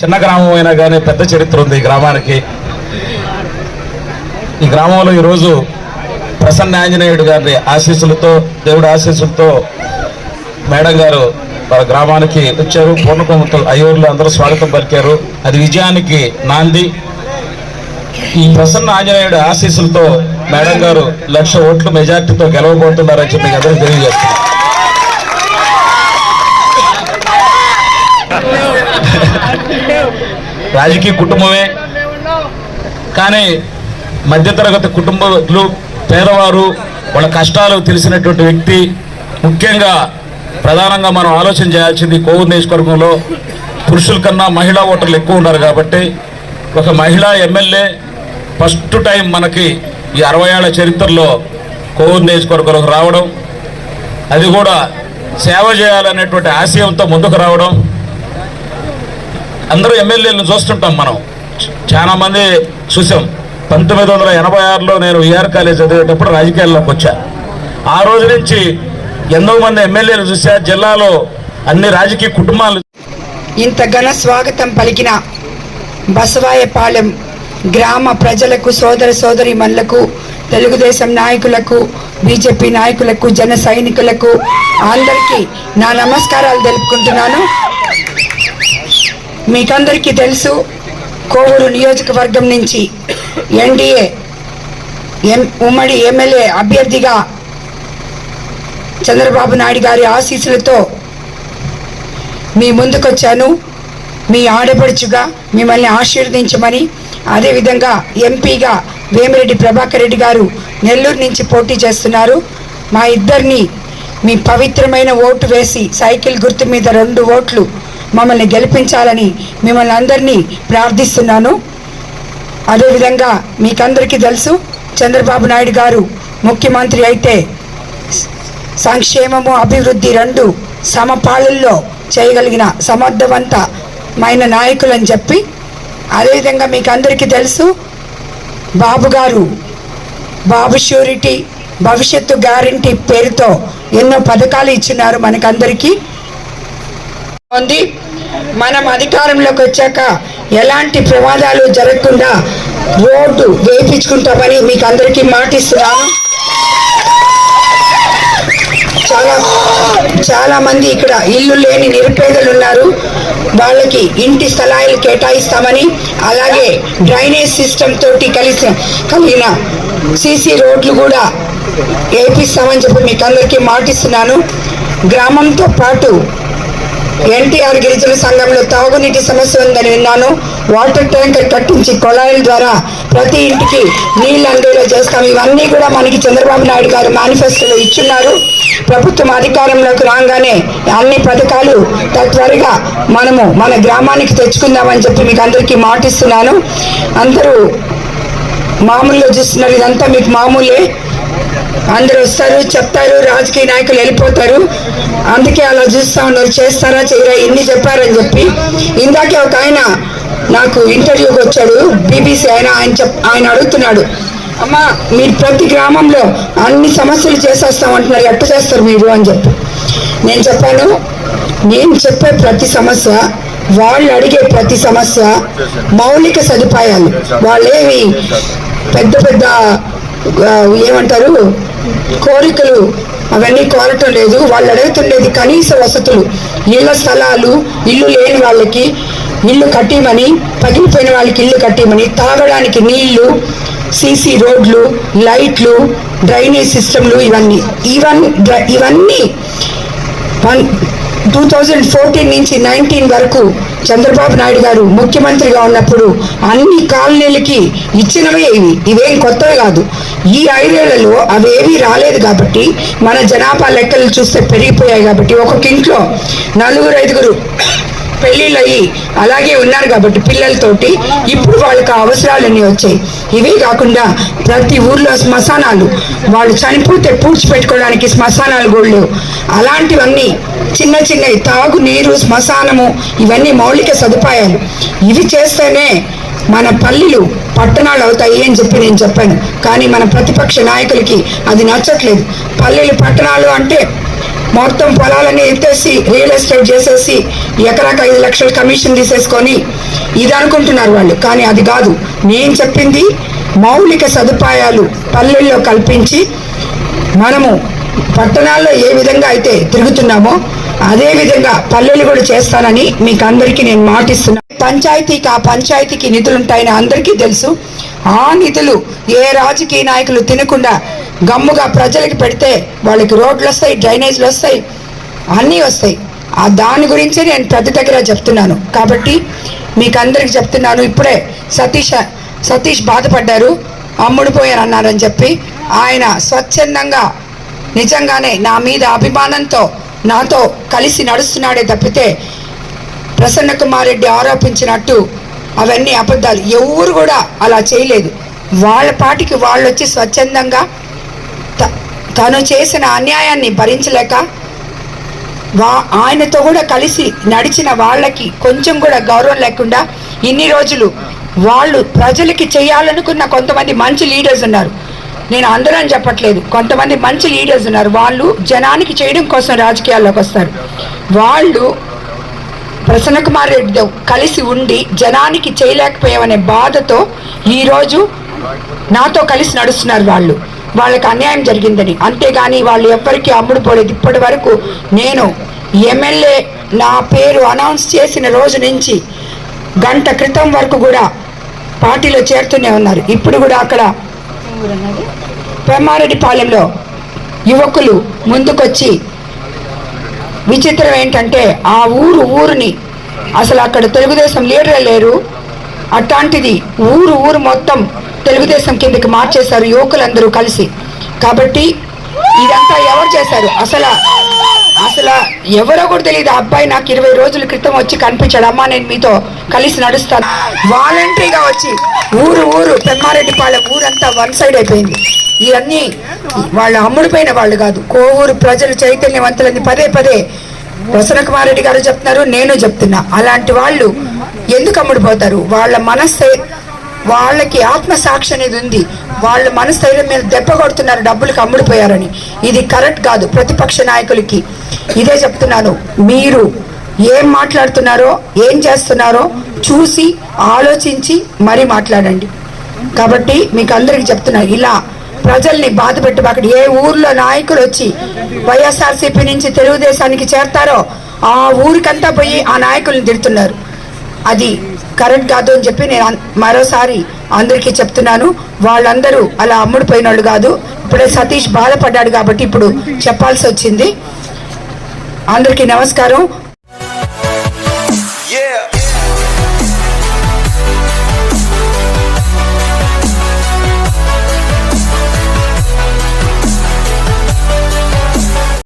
చిన్న గ్రామం అయినా కానీ పెద్ద చరిత్ర ఉంది ఈ గ్రామానికి. ఈ గ్రామంలో ఈరోజు ప్రసన్న ఆంజనేయుడు గారి ఆశీస్సులతో దేవుడి ఆశీస్సులతో మేడం గారు మన గ్రామానికి వచ్చారు. పూర్ణకుమతో అయ్యూరులో అందరూ స్వాగతం పలికారు. అది విజయానికి నాంది. ఈ ప్రసన్న ఆంజనేయుడు ఆశీస్సులతో మేడం గారు లక్ష ఓట్ల మెజార్టీతో గెలవబోతున్నారని చెప్పి అందరూ తెలియజేస్తున్నారు రాజకీయ కుటుంబమే. కానీ మధ్యతరగతి కుటుంబాలు పేదవారు వాళ్ళ కష్టాలు తెలిసినటువంటి వ్యక్తి. ముఖ్యంగా ప్రధానంగా మనం ఆలోచన చేయాల్సింది కోవూరు నియోజకవర్గంలో పురుషుల కన్నా మహిళా ఓటర్లు ఎక్కువ ఉన్నారు కాబట్టి ఒక మహిళా ఎమ్మెల్యే ఫస్ట్ టైం మనకి ఈ అరవై ఏళ్ళ చరిత్రలో కోవూరు నియోజకవర్గంలోకి రావడం. అది కూడా సేవ చేయాలనేటువంటి ఆశయంతో ముందుకు రావడం. అందరూ ఎమ్మెల్యేలను చూస్తుంటాం మనం. చాలామంది చూసాం. పంతొమ్మిది వందల ఎనభై ఆరులో నేను విఆర్ కాలేజ్ చదివేటప్పుడు రాజకీయాల్లోకి వచ్చా. ఆ రోజు నుంచి ఎంతో మంది ఎమ్మెల్యేలు చూసా. జిల్లాలో అన్ని రాజకీయ కుటుంబాలు ఇంత ఘన స్వాగతం పలికిన బసవాయపాలెం గ్రామ ప్రజలకు సోదర సోదరి మనులకు తెలుగుదేశం నాయకులకు బీజేపీ నాయకులకు జన సైనికులకు అందరికీ నా నమస్కారాలు తెలుపుకుంటున్నాను. మీకందరికీ తెలుసు కోవూరు నియోజకవర్గం నుంచి ఎన్డీఏ ఎం ఉమ్మడి ఎమ్మెల్యే అభ్యర్థిగా చంద్రబాబు నాయుడు గారి ఆశీస్సులతో మీ ముందుకొచ్చాను. మీ ఆడపడుచుగా మిమ్మల్ని ఆశీర్వదించమని అదేవిధంగా ఎంపీగా వేమిరెడ్డి ప్రభాకర్ రెడ్డి గారు నెల్లూరు నుంచి పోటీ చేస్తున్నారు. మా ఇద్దరిని మీ పవిత్రమైన ఓటు వేసి సైకిల్ గుర్తు మీద రెండు ఓట్లు మమ్మల్ని గెలిపించాలని మిమ్మల్ని అందరినీ ప్రార్థిస్తున్నాను. అదేవిధంగా మీకందరికీ తెలుసు చంద్రబాబు నాయుడు గారు ముఖ్యమంత్రి అయితే సంక్షేమము అభివృద్ధి రెండు సమపాళల్లో చేయగలిగిన సమర్థవంతమైన నాయకులని చెప్పి అదేవిధంగా మీకు అందరికీ తెలుసు బాబు గారు బాబు షూరిటీ భవిష్యత్తు గ్యారంటీ పేరుతో ఎన్నో పథకాలు ఇచ్చినారు మనకందరికీ. ఉంది. మనం అధికారంలోకి వచ్చాక ఎలాంటి ప్రమాదాలు జరగకుండా రోడ్డు వేయించుకుంటామని మీకు అందరికీ మాటిస్తున్నాను. చాలా చాలా మంది ఇక్కడ ఇల్లు లేని నిరుపేదలు ఉన్నారు. వాళ్ళకి ఇంటి స్థలాలు కేటాయిస్తామని అలాగే డ్రైనేజ్ సిస్టమ్ తోటి కలిసి కలిగిన సీసీ రోడ్లు కూడా వేపిస్తామని చెప్పి మీకు అందరికీ మాటిస్తున్నాను. గ్రామంతో పాటు ఎన్టీఆర్ గిరిజన సంఘంలో తాగునీటి సమస్య ఉందని విన్నాను? వాటర్ ట్యాంకర్ కట్టించి కొళాయిల ద్వారా ప్రతి ఇంటికి నీళ్ళు అందేలా చేస్తాం. ఇవన్నీ కూడా మనకి చంద్రబాబు నాయుడు గారు మేనిఫెస్టోలో ఇచ్చున్నారు. ప్రభుత్వం అధికారంలోకి రాగానే అన్ని పథకాలు తత్వరగా మనము మన గ్రామానికి తెచ్చుకుందామని చెప్పి మీకు అందరికీ మాటిస్తున్నాను. అందరూ మామూలుగా చూస్తున్నారు. ఇదంతా మీకు మామూలే. అందరూ వస్తారు చెప్తారు రాజకీయ నాయకులు వెళ్ళిపోతారు. అందుకే అలా చూస్తా ఉన్నారు చేస్తారా చేయరా ఇన్ని చెప్పారని చెప్పి. ఇందాకే ఒక ఆయన నాకు ఇంటర్వ్యూకి వచ్చాడు బీబీసీ ఆయన ఆయన చెప్ ఆయన అడుగుతున్నాడు అమ్మా మీరు ప్రతి గ్రామంలో అన్ని సమస్యలు చేసేస్తాం అంటున్నారు ఎట్ట చేస్తారు మీరు? అని చెప్పి. నేను చెప్పాను నేను చెప్పే ప్రతి సమస్య వాళ్ళు అడిగే ప్రతి సమస్య మౌలిక సదుపాయాలు. వాళ్ళేమి పెద్ద పెద్ద ఏమంటారు? కోరికలు అవన్నీ కోరటం లేదు. వాళ్ళు అడుగుతుండేది కనీస వసతులు. ఇళ్ళ స్థలాలు ఇల్లు లేని వాళ్ళకి ఇల్లు కట్టిమని పగిలిపోయిన వాళ్ళకి ఇల్లు కట్టిమని తాగడానికి నీళ్ళు సీసీ రోడ్లు లైట్లు డ్రైనేజ్ సిస్టమ్లు ఇవన్నీ. ఇవన్నీ ఇవన్నీ వన్ టూ థౌజండ్ ఫోర్టీన్ నుంచి నైన్టీన్ వరకు చంద్రబాబు నాయుడు గారు ముఖ్యమంత్రిగా ఉన్నప్పుడు అన్ని కాలనీలకి ఇచ్చినవే ఇవి. ఇవేం కొత్తవి కాదు. ఈ ఐదేళ్ళలో అవేవి రాలేదు కాబట్టి మన జనాభా లెక్కలు చూస్తే పెరిగిపోయాయి కాబట్టి ఒక్కొక్క ఇంట్లో నలుగురు ఐదుగురు పెళ్ళిళ్ళు అయ్యి అలాగే ఉన్నారు కాబట్టి పిల్లలతోటి ఇప్పుడు వాళ్ళకి ఆ అవసరాలన్నీ వచ్చాయి. ఇవే కాకుండా ప్రతి ఊర్లో శ్మశానాలు వాళ్ళు చనిపోతే పూడ్చిపెట్టుకోవడానికి శ్మశానాలు కూడా లేవు. అలాంటివన్నీ చిన్న చిన్నవి తాగునీరు శ్మశానము ఇవన్నీ మౌలిక సదుపాయాలు. ఇవి చేస్తేనే మన పల్లెలు పట్టణాలు అవుతాయి అని చెప్పి నేను చెప్పాను. కానీ మన ప్రతిపక్ష నాయకులకి అది నచ్చట్లేదు. పల్లెలు పట్టణాలు అంటే మొత్తం పొలాలన్నీ ఎత్తేసి రియల్ ఎస్టేట్ చేసేసి ఎకరాకు ఐదు లక్షల కమిషన్ తీసేసుకొని ఇది అనుకుంటున్నారు వాళ్ళు. కానీ అది కాదు. నేను చెప్పింది మౌలిక సదుపాయాలు పల్లెల్లో కల్పించి మనము పట్టణాల్లో ఏ విధంగా అయితే తిరుగుతున్నామో అదే విధంగా పల్లెలు కూడా చేస్తానని మీకు అందరికీ నేను మాటిస్తున్నా. పంచాయతీకి ఆ పంచాయతీకి నిధులు ఉంటాయని అందరికీ తెలుసు. ఆ నిధులు ఏ రాజకీయ నాయకులు తినకుండా గమ్ముగా ప్రజలకి పెడితే వాళ్ళకి రోడ్లు వస్తాయి డ్రైనేజ్లు వస్తాయి అన్నీ వస్తాయి. ఆ దాని గురించి నేను ప్రతి దగ్గర చెప్తున్నాను. కాబట్టి మీకు అందరికి చెప్తున్నాను ఇప్పుడే సతీష్ సతీష్ బాధపడ్డారు అమ్ముడు పోయారు అన్నారని చెప్పి ఆయన స్వచ్ఛందంగా నిజంగానే నా మీద అభిమానంతో నాతో కలిసి నడుస్తున్నాడే తప్పితే ప్రసన్న కుమార్ రెడ్డి ఆరోపించినట్టు అవన్నీ అబద్ధాలు. ఎవరు కూడా అలా చేయలేదు. వాళ్ళ పాటికి వాళ్ళు వచ్చి స్వచ్ఛందంగా తను చేసిన అన్యాయాన్ని భరించలేక వా ఆయనతో కూడా కలిసి నడిచిన వాళ్ళకి కొంచెం కూడా గౌరవం లేకుండా ఇన్ని రోజులు వాళ్ళు ప్రజలకి చేయాలనుకున్న కొంతమంది మంచి లీడర్స్ ఉన్నారు. నేను అందరూ చెప్పట్లేదు. కొంతమంది మంచి లీడర్స్ ఉన్నారు. వాళ్ళు జనానికి చేయడం కోసం రాజకీయాల్లోకి వస్తారు. వాళ్ళు ప్రసన్న కుమార్ రెడ్డితో కలిసి ఉండి జనానికి చేయలేకపోయామనే బాధతో ఈరోజు నాతో కలిసి నడుస్తున్నారు వాళ్ళు. వాళ్ళకి అన్యాయం జరిగిందని. అంతేగాని వాళ్ళు ఎవ్వరికీ అమ్ముడు పోలేదు. ఇప్పటి వరకు నేను ఎమ్మెల్యే నా పేరు అనౌన్స్ చేసిన రోజు నుంచి గంట క్రితం వరకు కూడా పార్టీలో చేరుతూనే ఉన్నారు. ఇప్పుడు కూడా అక్కడ పెమ్మారెడ్డిపాలెంలో యువకులు ముందుకొచ్చి విచిత్రం ఏంటంటే ఆ ఊరు ఊరిని అసలు అక్కడ తెలుగుదేశం లీడరే లేరు. అట్లాంటిది ఊరు ఊరు మొత్తం తెలుగుదేశం కిందకి మార్చేశారు యువకులందరూ కలిసి. కాబట్టి ఇదంతా ఎవరు చేశారు? అసలు అసలు ఎవరో కూడా తెలియదు. ఆ అబ్బాయి నాకు ఇరవై రోజుల క్రితం వచ్చి కనిపించాడు. అమ్మా నేను మీతో కలిసి నడుస్తాను. వాలంటరీగా వచ్చి ఊరు ఊరు పెమ్మారెడ్డిపాలెం ఊరంతా వన్ సైడ్ అయిపోయింది. ఇవన్నీ వాళ్ళు అమ్ముడిపోయిన వాళ్ళు కాదు. కోవూరు ప్రజలు చైతన్యవంతులని పదే పదే ప్రసన్న కుమార్ రెడ్డి గారు చెప్తున్నారు నేను చెప్తున్నా. అలాంటి వాళ్ళు ఎందుకు అమ్ముడిపోతారు వాళ్ళ మనస్సు వాళ్ళకి ఆత్మసాక్షి అనేది ఉంది. వాళ్ళ మనస్థైర్యం మీద దెబ్బ కొడుతున్నారు డబ్బులకు అమ్ముడిపోయారని ఇది కరెక్ట్ కాదు ప్రతిపక్ష నాయకులకి. ఇదే చెప్తున్నాను. మీరు ఏం మాట్లాడుతున్నారో ఏం చేస్తున్నారో చూసి ఆలోచించి మరీ మాట్లాడండి. కాబట్టి మీకు అందరికి చెప్తున్నా ఇలా ప్రజల్ని బాధ పెట్టబాకండి. ఏ ఊర్లో నాయకులు వచ్చి వైఎస్ఆర్సీపీ నుంచి తెలుగుదేశానికి చేరతారో ఆ ఊరికంతా పోయి ఆ నాయకుల్ని తిడుతున్నారు. అది కరెక్ట్ కాదు అని చెప్పి నేను మరోసారి అందరికీ చెప్తున్నాను. వాళ్ళందరూ అలా అమ్ముడిపోయిన వాళ్ళు కాదు. ఇప్పుడే సతీష్ బాధపడ్డాడు కాబట్టి ఇప్పుడు చెప్పాల్సి వచ్చింది అందరికీ నమస్కారం.